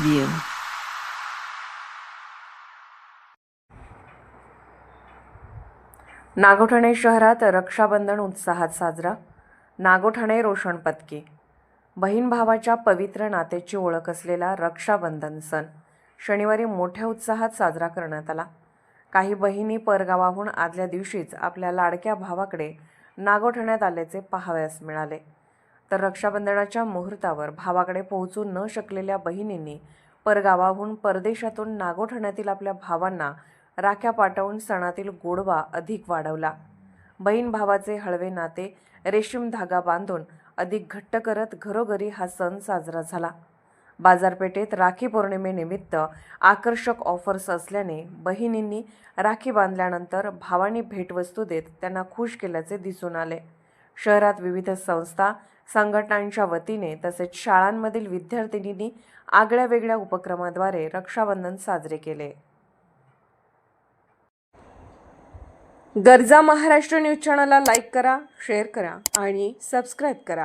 you. Nagothane शहरात रक्षाबंधन उत्साहात साजरा. नागोठणे रोषण पत्की बहीण भावाच्या पवित्र नात्याची ओळख असलेला रक्षाबंधन सण शनिवारी मोठ्या उत्साहात साजरा करण्यात आला. काही बहिणी परगावाहून आदल्या दिवशीच आपल्या लाडक्या भावाकडे नागोठण्यात आल्याचे पाहावयास मिळाले. तर रक्षाबंधनाच्या मुहूर्तावर भावाकडे पोहोचू न शकलेल्या बहिणींनी परगावाहून परदेशातून नागोठण्यातील आपल्या भावांना राख्या पाठवून सणातील गोडवा अधिक वाढवला. बहीण भावाचे हळवे नाते रेशीम धागा बांधून अधिक घट्ट करत घरोघरी हा सण साजरा झाला. बाजारपेठेत राखी पौर्णिमेनिमित्त आकर्षक ऑफर्स असल्याने बहिणींनी राखी बांधल्यानंतर भावांनी भेटवस्तू देत त्यांना खुश केल्याचे दिसून आले. शहरात विविध संस्था संघटनांच्या वतीने तसेच शाळांमधील विद्यार्थिनींनी आगळ्या वेगळ्या उपक्रमाद्वारे रक्षाबंधन साजरे केले. गरजा महाराष्ट्र न्यूज चॅनलला लाईक करा शेअर करा आणि सबस्क्राईब करा.